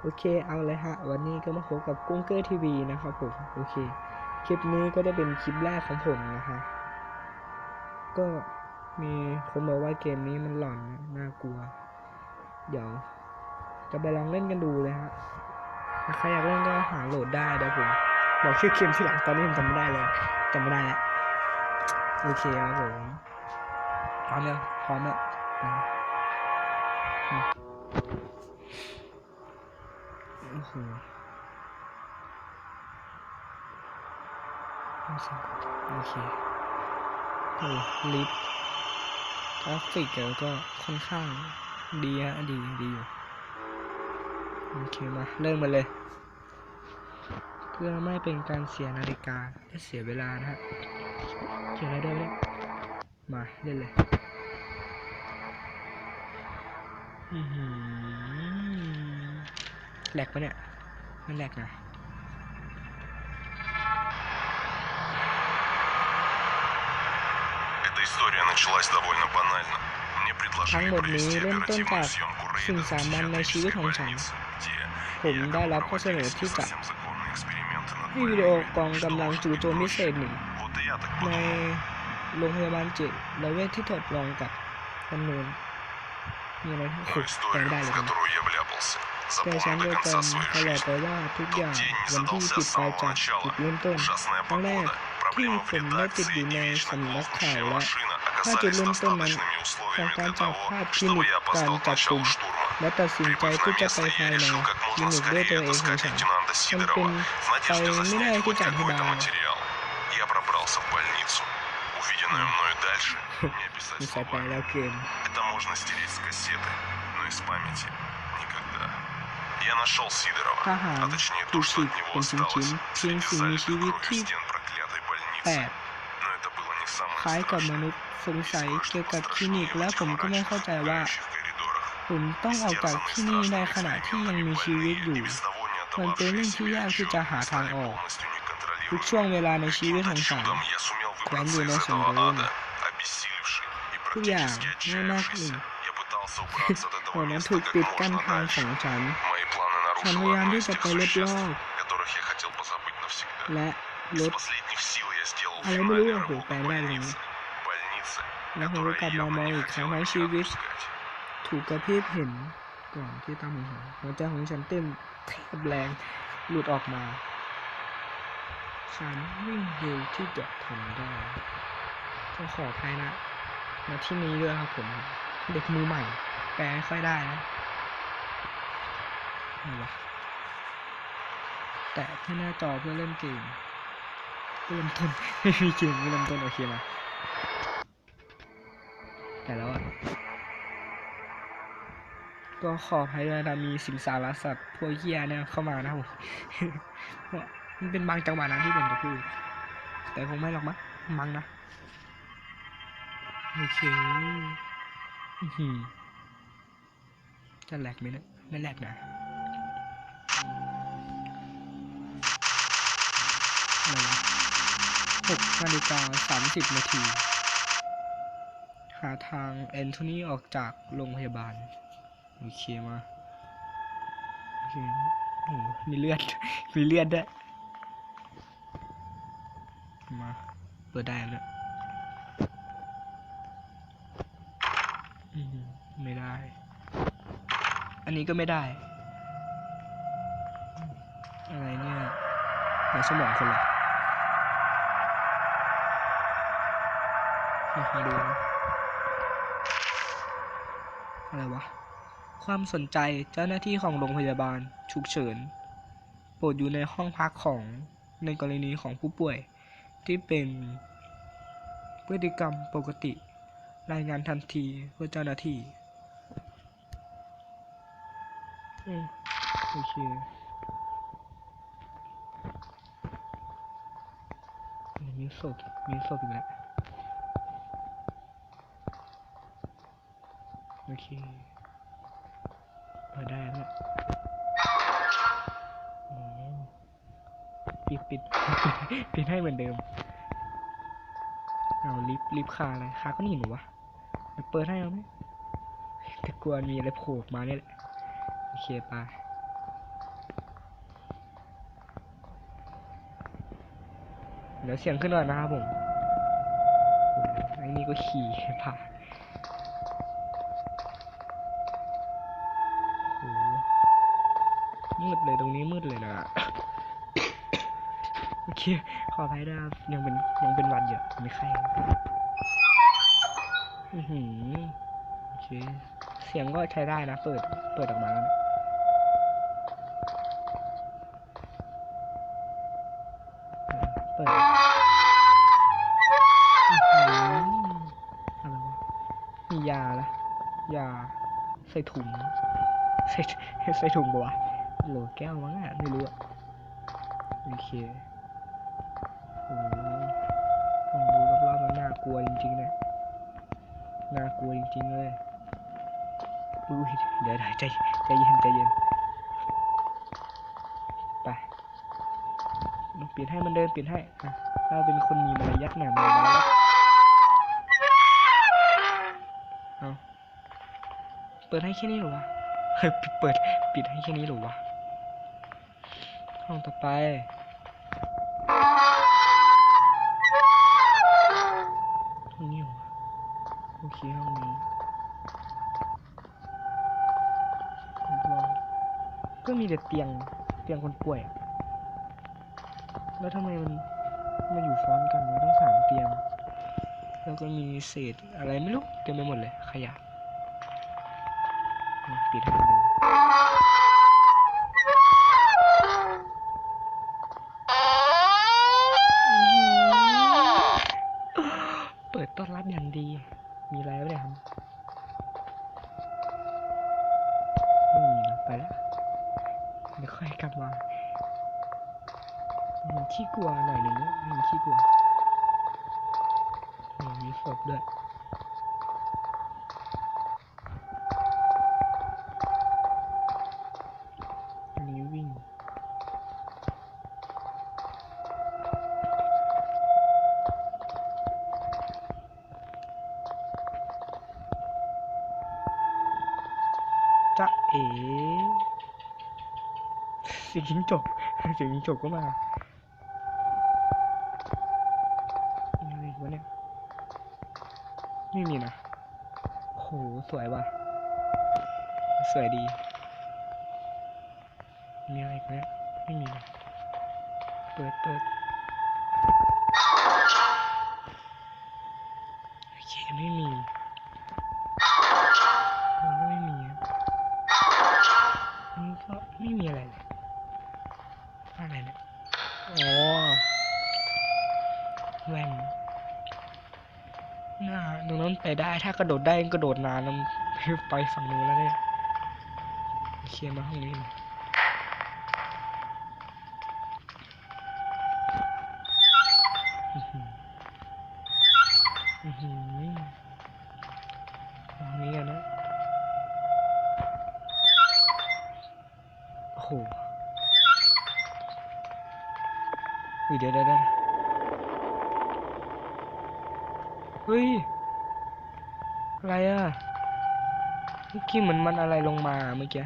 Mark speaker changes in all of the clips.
Speaker 1: โอเคเอาเลยฮะ วันนี้ก็มาพบกับกุ้งเกอร์ทีวีนะครับผม โอเค คลิปนี้ก็จะเป็นคลิปแรกของผมนะฮะ ก็มีคนบอกว่าเกมนี้มันหลอนนะน่ากลัว เดี๋ยว จะไปลองเล่นกันดูเลยฮะถ้าใครอยากเล่นก็หาโหลดได้เดี๋ยวผมบอกชื่อเกมที่หลังตอนนี้ผมจำไม่ได้เลยจำไม่ได้แล้วโอเคครับผมพร้อมแล้วพร้อมแล้ว โอ้โหเอาสียงก่อนโอเคโอ้ลิฟต์กราฟิกก็ค่อนข้างดีฮะดีดีอยู่โอเคมาเริ่มมาเลย เพื่อไม่เป็นการเสียนาฬิกาและเสียเวลานะฮะเขียนอะไรได้เนี่ยมาเล่นเลย อือหือ แลกปะเนี่ยมัแลกนะทั้งหมดนี้เริ่มต้นจากสิ่งสามัญในชีวิตของฉัน ผมได้รับข้อเสนอที่จะวิดีโอกองกำลังจู่โจมพิเศษหนึ่งในโรงพยาบาลจิตและเวทที่ทดลองกับจำนวนมีอะไรที่ขุดแต่ได้เลย
Speaker 2: в
Speaker 1: นะ
Speaker 2: которую я вляпался,
Speaker 1: แต่ฉัน
Speaker 2: запомню
Speaker 1: เดี
Speaker 2: до
Speaker 1: ยวกั
Speaker 2: конца
Speaker 1: น
Speaker 2: своей
Speaker 1: ตลอด
Speaker 2: жизни.
Speaker 1: ไปว่าทุกอย่าง
Speaker 2: Тот день
Speaker 1: วันที่
Speaker 2: задался
Speaker 1: ผิด
Speaker 2: с
Speaker 1: ไป
Speaker 2: самого
Speaker 1: จากจุด
Speaker 2: начала.
Speaker 1: เริ่มต้น
Speaker 2: Ужасная
Speaker 1: ครั้งแรก
Speaker 2: погода,
Speaker 1: ที่
Speaker 2: проблемы
Speaker 1: ผ
Speaker 2: в
Speaker 1: มได้ติดอ
Speaker 2: редакции
Speaker 1: ยู่ใน
Speaker 2: и вечно
Speaker 1: สำนักข่าว
Speaker 2: глохнущая
Speaker 1: และ
Speaker 2: машина
Speaker 1: ถ้าจุด
Speaker 2: оказались
Speaker 1: เริ่มต้นนั้น
Speaker 2: достаточными
Speaker 1: ของ
Speaker 2: условиями
Speaker 1: การ
Speaker 2: для
Speaker 1: จับ
Speaker 2: того,
Speaker 1: ภาพคลินิ
Speaker 2: чтобы
Speaker 1: ก
Speaker 2: я
Speaker 1: การ
Speaker 2: опоздал к
Speaker 1: จับกลุ่
Speaker 2: началу
Speaker 1: ม
Speaker 2: штурма.
Speaker 1: และตัดสินใจ
Speaker 2: Прибыв
Speaker 1: ที่
Speaker 2: на
Speaker 1: จะไป
Speaker 2: место,
Speaker 1: ภาย
Speaker 2: я
Speaker 1: ใน
Speaker 2: решил как
Speaker 1: คลิ
Speaker 2: можно
Speaker 1: นิกด้วยตัว
Speaker 2: скорее
Speaker 1: เองของ
Speaker 2: отыскать
Speaker 1: ฉัน
Speaker 2: лейтенанта
Speaker 1: มัน
Speaker 2: Сидорова
Speaker 1: เป็น
Speaker 2: в надежде
Speaker 1: ไปไม่ได้
Speaker 2: заснять
Speaker 1: ที่
Speaker 2: хоть
Speaker 1: จะอธิบา
Speaker 2: какой-то
Speaker 1: ย
Speaker 2: материал. Я пробрался в больницу. Увиденное мною дальше не описать
Speaker 1: มีสายไป
Speaker 2: словами.
Speaker 1: แล้วเกิน
Speaker 2: Это можно стереть с кассеты, но из памяти никогда. Я нашел Сидорова,
Speaker 1: ทหาร
Speaker 2: а точнее
Speaker 1: ถู
Speaker 2: то,
Speaker 1: ก
Speaker 2: что
Speaker 1: ฉีก
Speaker 2: от него
Speaker 1: เป็นชิ้น
Speaker 2: осталось
Speaker 1: ๆเพียง
Speaker 2: среди
Speaker 1: สิ่งมี
Speaker 2: залитых
Speaker 1: ชีวิต
Speaker 2: кровью
Speaker 1: ที่
Speaker 2: стен проклятой
Speaker 1: แปล
Speaker 2: больницы.
Speaker 1: ก
Speaker 2: Но это было не
Speaker 1: ค
Speaker 2: самое
Speaker 1: ล้ายกับม
Speaker 2: страшное.
Speaker 1: นุษย์สงสัย
Speaker 2: Есть
Speaker 1: เกี่ยว
Speaker 2: кое-что
Speaker 1: กับคลินิก
Speaker 2: пострашнее
Speaker 1: และ
Speaker 2: в
Speaker 1: ผม
Speaker 2: этих
Speaker 1: ก็ไม่เข้าใจว่า
Speaker 2: мрачных, коридорах.
Speaker 1: ผมต้องออกจากที่นี่ในขณะที่ยังมีชีวิตอยู่
Speaker 2: И без того не
Speaker 1: มันเป็นเรื่อง
Speaker 2: отдававшиеся
Speaker 1: ที่ยากที่
Speaker 2: мелочам
Speaker 1: จะหาทาง
Speaker 2: стали
Speaker 1: ออก
Speaker 2: полностью
Speaker 1: ทุก
Speaker 2: неконтролируемыми.
Speaker 1: ช่วงเวลาในชีวิตข
Speaker 2: Каким-то
Speaker 1: องฉัน
Speaker 2: чудом я сумел
Speaker 1: Хвалю
Speaker 2: выбраться из
Speaker 1: нас
Speaker 2: этого
Speaker 1: Андреем.
Speaker 2: ада, обессилевший и
Speaker 1: Друзья,
Speaker 2: практически
Speaker 1: мы нашли.
Speaker 2: отчаявшийся. Я пытался убраться от
Speaker 1: ตอน
Speaker 2: этого
Speaker 1: นั้น
Speaker 2: места
Speaker 1: ถูก
Speaker 2: как
Speaker 1: ปิดกั้น
Speaker 2: можно
Speaker 1: ทางข
Speaker 2: дальше.
Speaker 1: องฉัน
Speaker 2: Мои планы
Speaker 1: ฉันพยายามที่จะไป
Speaker 2: เล็
Speaker 1: บ
Speaker 2: ล
Speaker 1: อ
Speaker 2: ก
Speaker 1: และลดอะไรไม่รู้ว่าหูแปล
Speaker 2: ง
Speaker 1: ได้เลยแล้วผมก็กลับมามองอีกครั้งในชีวิต ถูกกระเพริบเห็นก่อนที่ตั้งหัวหัวใจของฉันเต้นแทบแรงหลุดออกมา ฉันวิ่งเร็วที่จะทำได้ก็ขออภัยนะ มาที่นี้ด้วยครับผม เด็กมือใหม่ แปลไม่ค่อยได้นะ อะไรวะแต่ที่หน้าจอเพื่อเล่นเกมเพื่อเริ่มต้นไม่มีเกมเพื่อเริ่มต้นโอเคมาแต่แล้วอะก็ขออภัยด้วยนะมีสิงสารสัตว์พวกเฮียเนี่ยเข้ามานะผมเนี่ยมันเป็นบางจังหวะนะที่ผมจะพูดแต่คงไม่หรอกมั้งมั้งนะโอเคอื้อหือจะแหลกไหมเนี่ยไม่แหลกนะ อะไรวะหกนาฬิกาสามสิบนาที หาทางแอนโทนีออกจากโรงพยาบาล โอเคมาโอเคโอ้โหมีเลือด มีเลือดด้วย มา เปิดได้แล้วอืมไม่ได้ อันนี้ก็ไม่ได้ อะไรเนี่ยในสมองคนเหรออะ มาดูนะอะไรวะ ความสนใจเจ้าหน้าที่ของโรงพยาบาลฉุกเฉินโปรดอยู่ในห้องพักของในกรณีของผู้ป่วยที่เป็นพฤติกรรมปกติ รายงานทันทีเพื่อเจ้าหน้าที่อืมโอเคมีศพมีศพอีกแล้ว อเคเปิดได้แล้วอ๋อปิดปิดปิดให้เหมือนเดิม เอาลิฟลิฟคาอะไรคาก็นี่หนูวะเดี๋ยวเปิดให้เอาไหมแต่กลัวมีอะไรโผล่ออกมาเนี่ยแหละโอเคไปเดี๋ยวเสียงขึ้นหน่อยนะครับผมโอ้โหไอ้นี่ก็ขี่ผ่าน มืดเลยตรงนี้มืดเลยนะโอเคขออภัยด้วยครับยังเป็นยังเป็นวันอยู่ไม่ไข้อือหือโอเคเสียงก็ใช้ได้นะ เปิดเปิดออกมาแล้วนะเปิดอื้อหืออะไรวะมียาละยาใส่ถุงใส่ใส่ถุงปะวะ โหลแก้วมั้งอะไม่รู้อะโอเคโอ้โหลองดูรอบๆแล้วน่ากลัวจริงๆเลยน่ากลัวจริงๆเลยอุ้ยเดี๋ยวๆใจใจเย็นใจเย็นไปลองเปลี่ยนให้มันเดินเปลี่ยนให้เราเป็นคนมีมารยาทหน่อยมารยาทเอาเปิดให้แค่นี้หรอวะเปิดเปิดปิดให้แค่นี้หรอวะ ห้องต่อไป ห้องนี้เหรอวะโอเคห้องนี้รอก็มีแต่เตียงเตียงคนป่วย แล้วทำไมมันมาอยู่ซ้อนกันวะทั้งสามเตียง แล้วก็มีเศษอะไรไม่รู้เต็มไปหมดเลย ขยะอะปิดให้ดู ลัวหน่อยหนึ่งนะอืมขี้กลัวมีศพด้วยมีวิ่งจะเอ๋เสียงจิ้งจกเสียงจิ้งจกก็มามีอะไรอีกวะเนี่ย ไม่มีนะโหสวยว่ะ สวยดี มีอะไรอีกไหมไม่มี เปิดเปิดโอเคไม่มีมันก็ไม่มีมันก็ไม่มีอะไรเลยอะไรเนี่ยอ๋อแว่น น่าตรงนั้นไปได้ ถ้ากระโดดได้กระโดดนานแล้วไปฝั่งนู้นแล้วเนี่ยเคลียร์มาห้องนี้หน่อย เฮ้ย อะไรอะเมื่อกี้เหมือนมันอะไรลงมาเมื่อกี้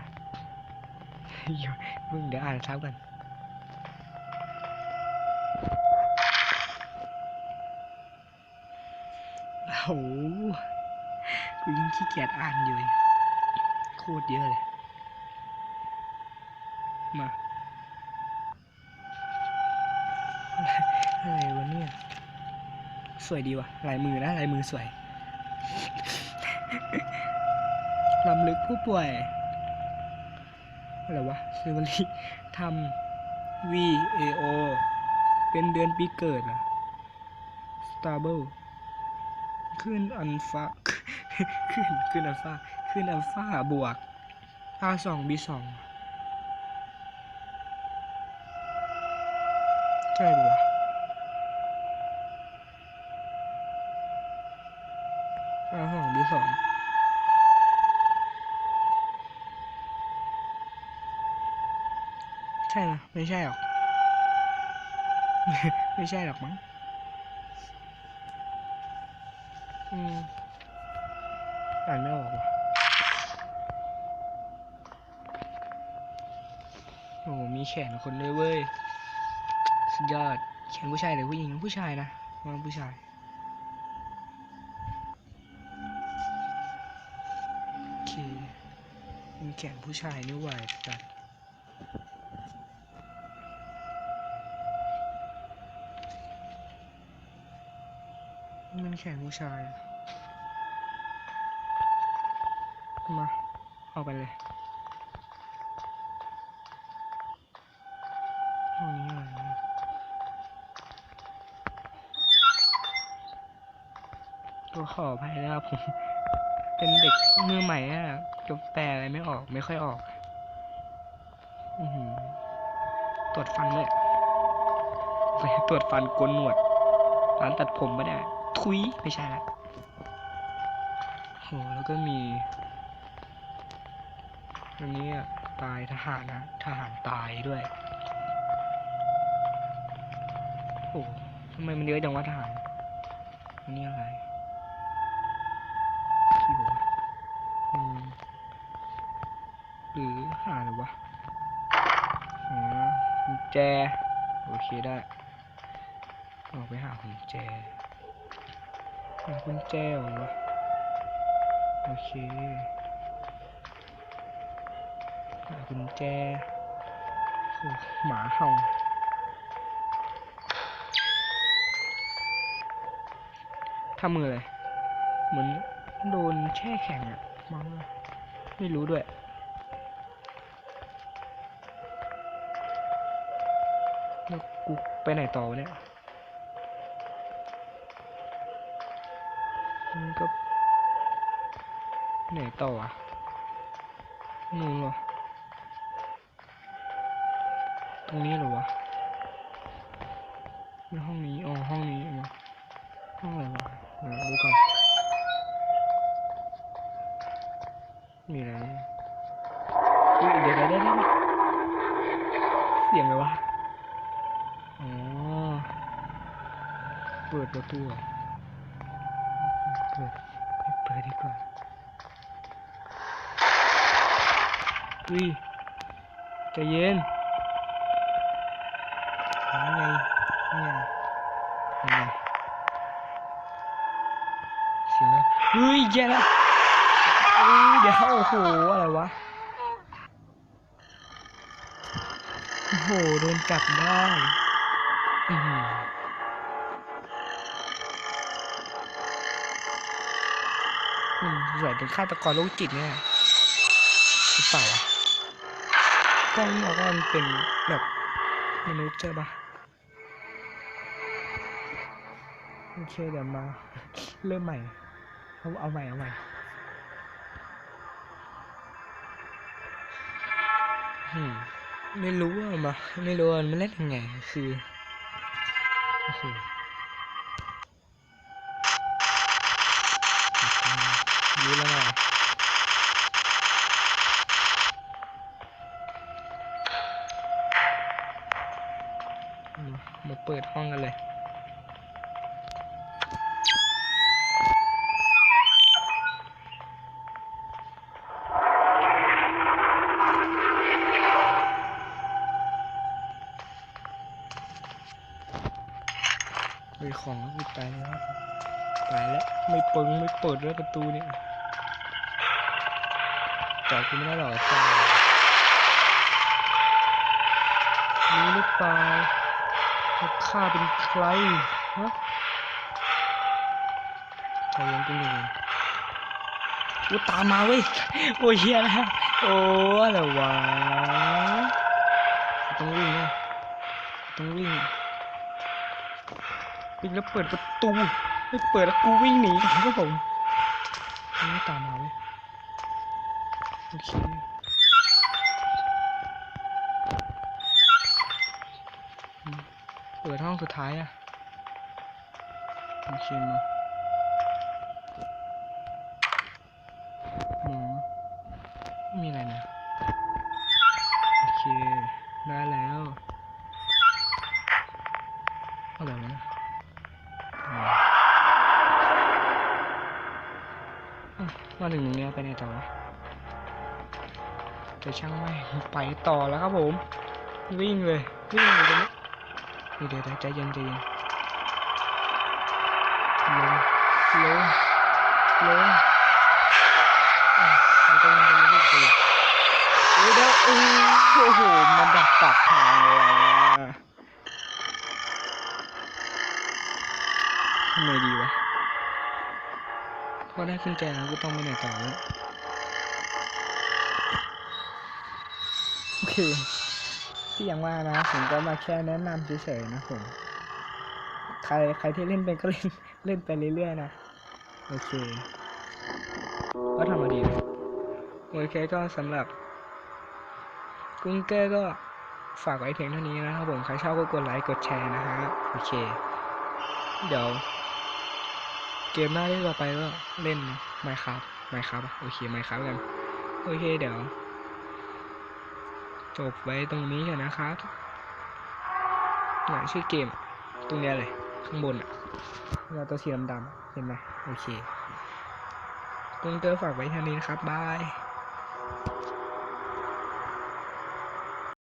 Speaker 1: เดี๋ยวเพิ่งเดี๋ยวอ่านซับกันโอ้โหกูยิ่งขี้เกียจอ่านอยู่เลยโคตรเยอะเลย มา อะไร สวยดีว่ะลายมือนะลายมือสวยลำลึกผู้ป่วยอะไรวะซิวลีทำ V A O เป็นเดือนปีเกิดเหรอ Stable ขึ้นอัลฟาขึ้นขึ้นอัลฟาขึ้นอัลฟาบวก R สอง B สองใช่ปะ อาห้องบีสองใช่นะไม่ใช่หรอก ไม่ใช่หรอกมั้ง อืมอ่านไม่ออกว่ะโอ้มีแขนคนเลยเว้ย สุดยอด แขนผู้ชายหรือผู้หญิงผู้ชายนะมันผู้ชาย มีแขนผู้ชายนี่หว่าจัดมันแขนผู้ชาย มา เอาไปเลยห้องนี้อะไรนะตัวขออภัยนะครับผม เป็นเด็กมือใหม่อะจบแต่อะไรไม่ออก ไม่ค่อยออกอือหือตรวจฟันเลยไปตรวจฟันโกนหนวดร้านตัดผมไม่ได้ทุยไม่ใช่ละโหแล้วก็มีอันนี้ตายทหารนะทหารตายด้วยโอ้ทำไมมันเยอะจังวะทหารอันนี้อะไร หรือหาหรือวะอ๋อกุญแจ โอเคได้ออกไปหากุญแจ หากุญแจเหรอวะโอเค หากุญแจโอ้หมาเห่าทำมือเลย เหมือนโดนแช่แข็งอะมั้งไม่รู้ด้วย กูไปไหนต่อเนี่ยมันก็ไหนต่ออะนู่นเหรอ ตรงนี้เหรอวะในห้องนี้อ๋อห้องนี้เองวะห้องอะไรวะเดี๋ยวดูก่อนมีอะไรเนี่ยเดี๋ยวเดี๋ยวเดี๋ยวเดี๋ยวเสียงอะไรวะ อ๋อ เปิดประตูเปิดเปิดดีกว่าอุ้ยใจเย็นยังไงยังไงยังไงเสียงนะเฮ้ยแย่ล้วเฮ้ยเดี๋ยวโอ้โหอะไรวะโอ้โหโดนจับได้อือ หืออืมสวยเป็นฆาตกรโรคจิตเนี่ยหรือเปล่าวะกล้องนี่เราก็มันเป็นแบบมนุษย์ใช่ปะโอเคเดี๋ยวมา เริ่มใหม่เอาเอาใหม่เอาใหม่อืมไม่รู้ว่ามาไม่รู้ว่ามันเล่นยังไงคือโอ้โห รู้แล้วนะมาเปิดห้องกันเลยเฮ้ยของก็ตายแล้วตายแล้ว ไม่เปิงไม่เปิดด้วประตูเนี่ย จอดกูไม่ได้หรอกจ้ารู้หรือเปล่าว่าข้าเป็นใครฮะใจเย็นกูหนึ่งกูตามมาเว้ยโอ้ยเฮียนะโอ้อะไรวะต้องวิ่งนะต้องวิ่งวิ่งแล้วเปิดประตูไม่เปิดแล้วกูวิ่งหนีครับผมไม่ตามมาเว้ย โอเคอืมเปิดห้องสุดท้ายอะโอเคมาหมอไม่มีอะไรนะ โอเค ได้แล้วอะไรวะเนี่ยอ่าอะมาถึงตรงเนี้ยไปไหนต่อวะ แต่ช่างไม่ไปต่อแล้วครับผม วิ่งเลยวิ่งเลยตรงนี้เดี๋ยวเด็ดใจเย็นใจเย็นลงลงลงอ่ไม่ต้องใจเย็นลูกใจเย็นเฮ้ยเดี๋ยวโอ้โหมันดักปากทางเลยอะทำไงดีวะพอได้กุญแจแล้วก็ต้องไปไหนต่อวะโอที่อยังว่านะผมก็มาแค่แนะนำเฉยๆนะผม ใครใครที่เล่นเป็นก็เล่นเล่นไปเรื่อยๆนะโอเคก็ทำมาดีนะโอเคก็สำหรับกุ้งเกอร์ก็ฝากไว้เพียงเท่านี้นะครับผมใครชอบก็กดไลค์กดแชร์นะฮะโอเค เดี๋ยว เกมหน้าที่เราไปก็เล่นไมค์ครับไมค์ครับโอเคไมค์ครับกันโอเคเดี๋ยว จบไว้ตรงนี้กันนะครับหนังชื่อเกม ตรงนี้เลย ข้างบนอะเราตัวสีดำๆเห็นไหมโอเคกุ้งเตอร์ฝากไว้เท่านี้นะครับ บาย